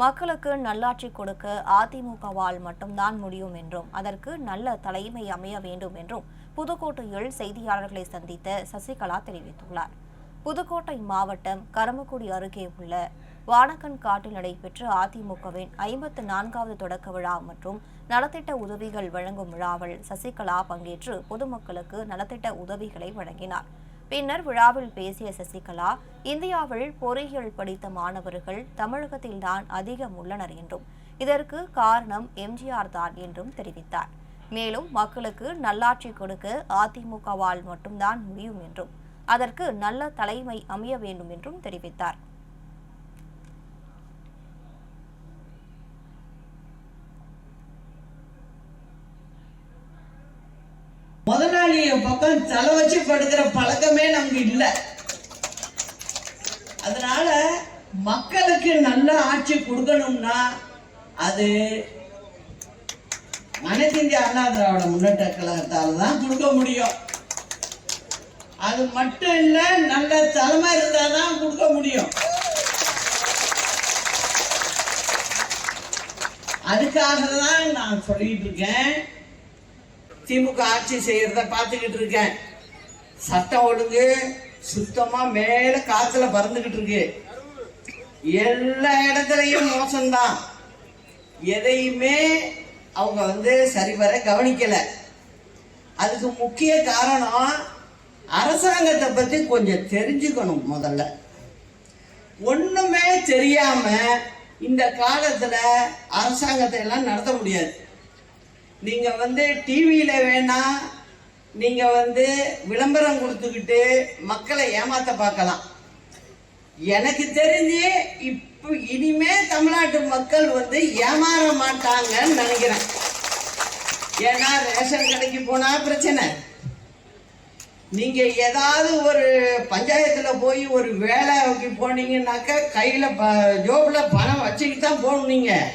மக்களுக்கு நல்லாட்சி கொடுக்க அதிமுகவால் மட்டும்தான் முடியும் என்றும் அதற்கு நல்ல தலைமை அமைய வேண்டும் என்றும் புதுக்கோட்டையில் செய்தியாளர்களை சந்தித்த சசிகலா தெரிவித்துள்ளார். புதுக்கோட்டை மாவட்டம் கரமக்குடி அருகே உள்ள வானக்கன் காட்டில் நடைபெற்ற அதிமுகவின் ஐம்பத்து நான்காவது தொடக்க விழா மற்றும் நலத்திட்ட உதவிகள் வழங்கும் விழாவில் சசிகலா பங்கேற்று பொதுமக்களுக்கு நலத்திட்ட உதவிகளை வழங்கினார். பின்னர் விழாவில் பேசிய சசிகலா இந்தியாவில் பொறியியல் படித்த மாணவர்கள் தமிழகத்தில்தான் அதிகம் உள்ளனர் என்றும் இதற்கு காரணம் எம்ஜிஆர் தான் என்றும் தெரிவித்தார். மேலும் மக்களுக்கு நல்லாட்சி கொடுக்க அதிமுகவால் மட்டும்தான் முடியும் என்றும் அதற்கு நல்ல தலைமை அமைய வேண்டும் என்றும் தெரிவித்தார். முதலாளிய பக்கம் தலை வச்சு படுக்கிற பழக்க இல்லை. அதனால மக்களுக்கு நல்ல ஆட்சி கொடுக்கணும்னா அது அனைத்து அண்ணா திராவிட முன்னேற்ற கழகத்தால் தான் கொடுக்க முடியும். அது மட்டும் இல்ல நல்ல தலைமை இருந்தால் தான் கொடுக்க முடியும். அதுக்காக தான் நான் சொல்லிட்டு இருக்கேன். திமுக ஆட்சி செய்யறத பார்த்துக்கிட்டு இருக்கேன். சட்டம் ஒழுங்கு சுத்தமா மேல காத்துல பறந்துகிட்டு இருக்கு. எல்லா இடத்துலையும் மோசம்தான். எதையுமே அவங்க வந்து சரிவர கவனிக்கல. அதுக்கு முக்கிய காரணம் அரசாங்கத்தை பத்தி கொஞ்சம் தெரிஞ்சுக்கணும் முதல்ல. ஒண்ணுமே தெரியாம இந்த காலத்துல அரசாங்கத்தை எல்லாம் நடத்த முடியாது. நீங்க வந்து டிவியில வேணா நீங்க வந்து விளம்பரம் கொடுத்துக்கிட்டு மக்களை ஏமாத்த பார்க்கலாம். எனக்கு தெரிஞ்சு இப்போ இனிமே தமிழ்நாட்டு மக்கள் வந்து ஏமாற மாட்டாங்கன்னு நினைக்கிறேன். ஏன்னா ரேஷன் கடைக்கு போனா பிரச்சனை. நீங்க ஏதாவது ஒரு பஞ்சாயத்துல போய் ஒரு வேலைக்கு போனீங்கன்னாக்க கையில ப- ஜோப்ல பணம் வச்சுக்கிட்டு தான் போகணும் நீங்க.